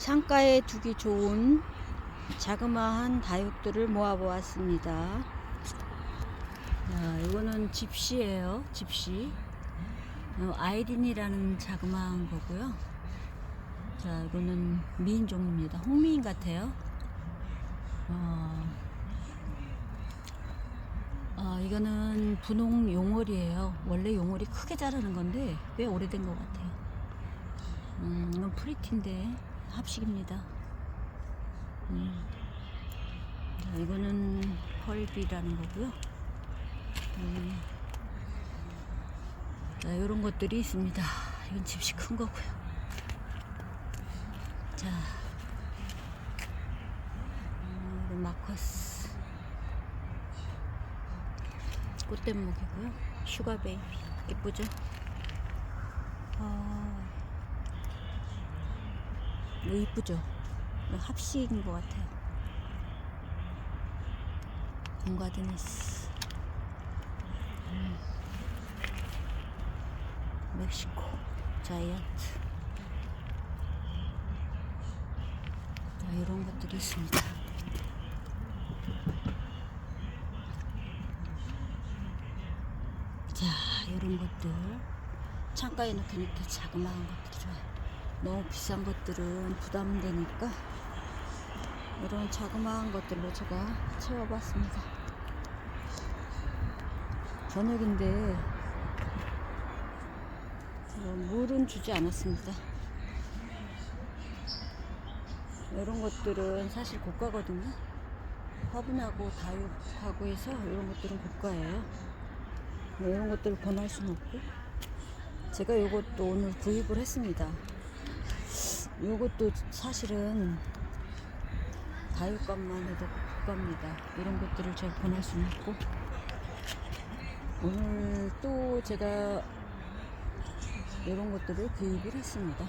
창가에 두기 좋은 자그마한 다육들을 모아보았습니다. 자, 이거는 집시예요. 집시. 어, 아이린이라는 자그마한 거고요. 자, 이거는 미인종입니다. 홍미인 같아요. 어, 어, 이거는 분홍 용월이에요. 원래 용월이 크게 자라는 건데 꽤 오래된 것 같아요. 음, 이건 프리티인데 합식입니다. 음. 자, 이거는 펄비라는 거고요. 음. 자, 이런 것들이 있습니다. 이건 집시 큰 거고요. 자, 음, 마커스. 꽃대목이고요. 슈가 베이비. 예쁘죠? 아, 이거 이쁘죠? 이거 합식인 것 같아요. 공가드니스. 음. 멕시코. 자이언트. 자, 이런 것들이 있습니다. 자, 이런 것들. 창가에 놓기니까 자그마한 것들 좋아요. 너무 비싼 것들은 부담되니까 이런 자그마한 것들로 제가 채워봤습니다. 저녁인데 뭐 물은 주지 않았습니다. 이런 것들은 사실 고가거든요. 화분하고 다육하고 해서 이런 것들은 고가예요. 뭐 이런 것들을 권할 수는 없고 제가 이것도 오늘 구입을 했습니다. 이것도 사실은 다육값만 해도 고가입니다. 이런 것들을 제가 권할 수는 없고 오늘 또 제가 이런 것들을 구입을 했습니다.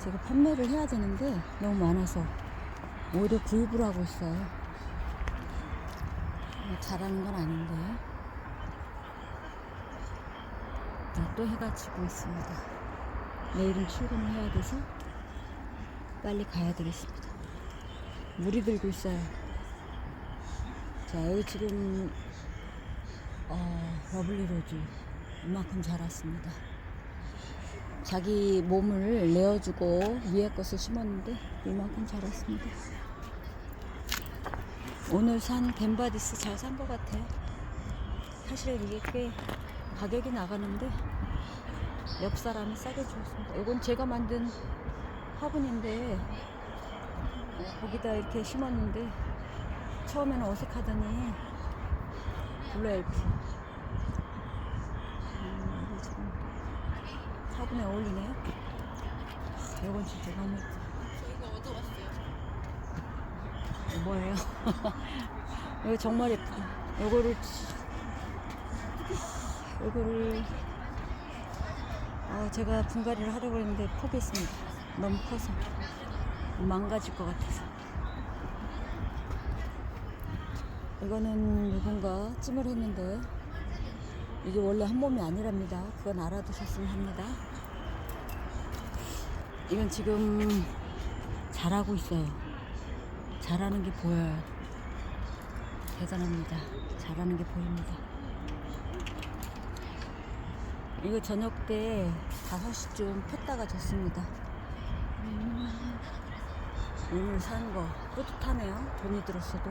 제가 판매를 해야 되는데 너무 많아서 오히려 구입을 하고 있어요. 뭐 잘하는 건 아닌데. 자, 또 해가 지고 있습니다. 내일은 출근을 해야 돼서 빨리 가야 되겠습니다. 물이 들고 있어요. 자, 여기 지금 어, 러블리 로즈 이만큼 자랐습니다. 자기 몸을 내어주고 위에 것을 심었는데 이만큼 자랐습니다. 오늘 산 겐바디스 잘 산 것 같아요. 사실 이게 꽤 가격이 나가는데 옆 사람이 싸게 주었습니다. 이건 제가 만든 화분인데 거기다 이렇게 심었는데 처음에는 어색하더니 블루엘프 음, 이거 지금 화분에 어울리네요. 아, 이건 진짜 너무. 저희가 얻어왔어요. 이거 뭐예요? 이거 정말 예쁘다. 요거를 요거를 어, 제가 분갈이를 하려고 했는데 포기했습니다. 너무 커서 망가질 것 같아서. 이거는 누군가 찜을 했는데 이게 원래 한 몸이 아니랍니다. 그건 알아두셨으면 합니다. 이건 지금 잘하고 있어요. 잘하는 게 보여요. 대단합니다. 잘하는 게 보입니다. 이거 저녁 때 5시쯤 폈다가 졌습니다. 오늘 산 거 뿌듯하네요. 돈이 들었어도.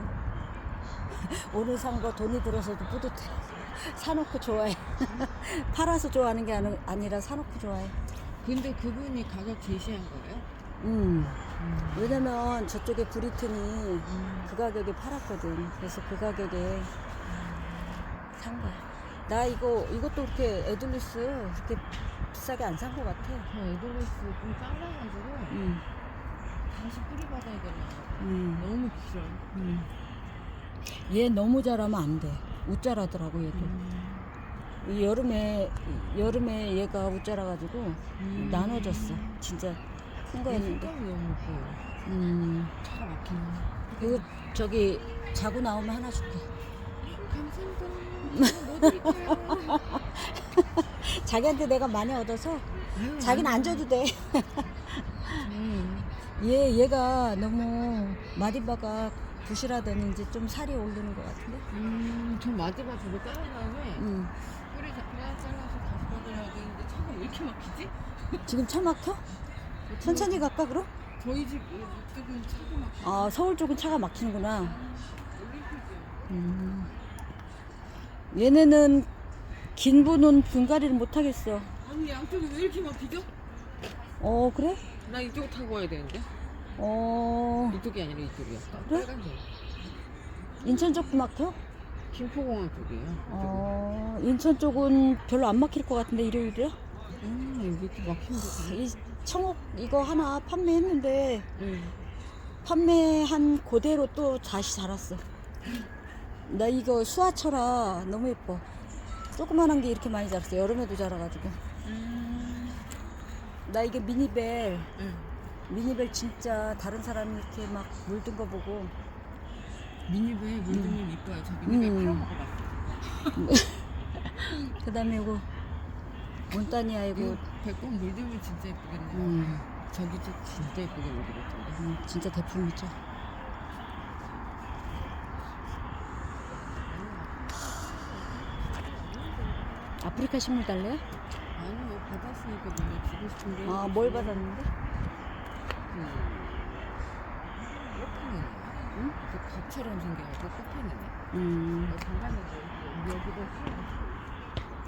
오늘 산 거 돈이 들어서도 뿌듯해. 사놓고 좋아해. 팔아서 좋아하는 게 아니- 아니라 사놓고 좋아해. 근데 그분이 가격 제시한 거예요? 음. 왜냐면 저쪽에 브리튼이 그 가격에 팔았거든. 그래서 그 가격에 산 거야. 나 이거 이것도 그렇게 에둘리스 그렇게 비싸게 안 산 것 같아. 저 에드리스 좀 잘라가지고 음, 다시 뿌리 받아야 되나 봐. 음, 너무 길어. 음. 얘 너무 자라면 안 돼. 웃자라더라고 얘도. 이 여름에 여름에 얘가 웃자라가지고 음. 나눠졌어. 진짜 큰 거였는데. 색감이 너무 예뻐요. 음, 차가 막히네. 이거 저기 자고 나오면 하나 줄게. 감사합니다. 자기한테 내가 많이 얻어서 자기는 안 줘도 돼. 음. 얘 얘가 너무 마디바가 부실하더니 이제 좀 살이 오르는 것 같은데. 음, 저 마지막 저거 자른 다음에 음. 뿌리 잡혀야 잘라서 다시 받아야 되는데 차가 왜 이렇게 막히지? 지금 차 막혀? 천천히 갈까 그럼? 저희 집 이쪽은 차가 막혀. 아 서울 쪽은 차가 막히는구나. 올림픽이야. 음. 얘네는 긴 분은 분갈이를 못 하겠어. 아니 양쪽이 왜 이렇게 막히죠? 어 그래? 나 이쪽 타고 와야 되는데. 어 이쪽이 아니라 이쪽이야. 그래? 빨간색. 인천 쪽도 막혀? 김포공항 쪽이에요. 어 인천 쪽은 별로 안 막힐 것 같은데 일요일이야? 음, 여기 또 막힌 이 청옥 이거 하나 판매했는데 응. 판매한 그대로 또 다시 자랐어. 나 이거 수화철아 너무 예뻐. 조그만한 게 이렇게 많이 자랐어. 여름에도 자라가지고. 음. 나 이게 미니벨 응. 미니벨 진짜 다른 사람이 이렇게 막 물든 거 보고 미니벨 물들면 이뻐요. 저 미니벨 음. 팔아먹어봤어. 그 다음에 이거 몬타니아 이거 이거 배꼽 물들면 진짜 예쁘겠네요. 음, 저기 저 진짜 예쁘게 물들었던데. 음, 진짜 대품이죠. 아프리카 식물 달래요? 아니요, 받았으니까 내가 주고 싶은데. 아, 뭘 받았는데? 그, 꽃피는 응? 그 갑처럼 생겨가지고 애. 음, 장관인데 여기도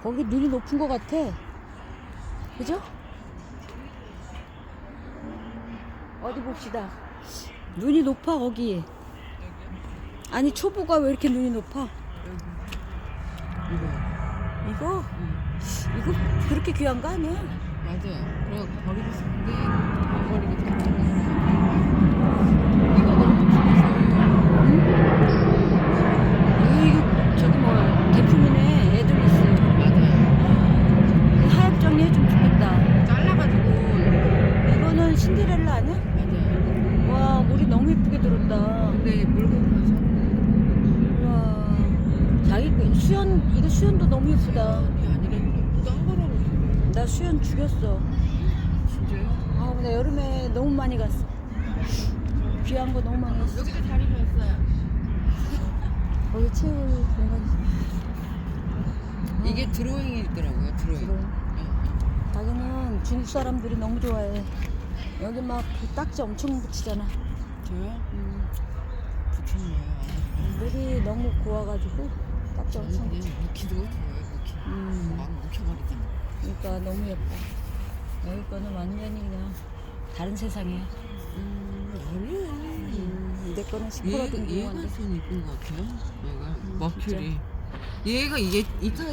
거기 눈이 높은 것 같아. 그죠? 어디 봅시다. 눈이 높아, 거기. 아니, 초보가 왜 이렇게 눈이 높아? 여기 이거 이거? 응. 이거 그렇게 귀한 거 아니야? 맞아요 그래 버리고 싶은데 안 버리고 싶은데 이거 너무 비싸요 이거 저기 뭐 대품이네 에드리스 맞아요 하얗정리 해주면 좋겠다 잘라가지고 이거는 신데렐라 아니야? 맞아요 와 물이 너무 예쁘게 들었다 근데 물건 가서 와 자기 그 수연 수연도 너무 예쁘다 이 아니라 딴 거라고 나 수연 죽였어 진짜요? 아 근데 여름에 너무 많이 갔어 귀한 거 너무 많이 갔어 여기도 자리 줬어요 거기 채울 공간이 있어. 이게 드로잉이 있더라고요 드로잉. 응, 자기는 중국 사람들이 너무 좋아해 여기 막그 딱지 엄청 붙이잖아 응. 저요? 음. 붙였네요 물이 너무 고와가지고 딱지 저는 엄청 그냥. 묵히도 좋아요 묵히 음, 막 묵혀버리잖아 그러니까 너무 예뻐. 여기 거는 완전히 그냥 다른 세상이야. 음 아니야 음, 내 거는 얘가, 시끄러든 얘가 거좀 이쁜 것 같아요. 얘가 음, 머큐리. 얘가 이게 이 타입이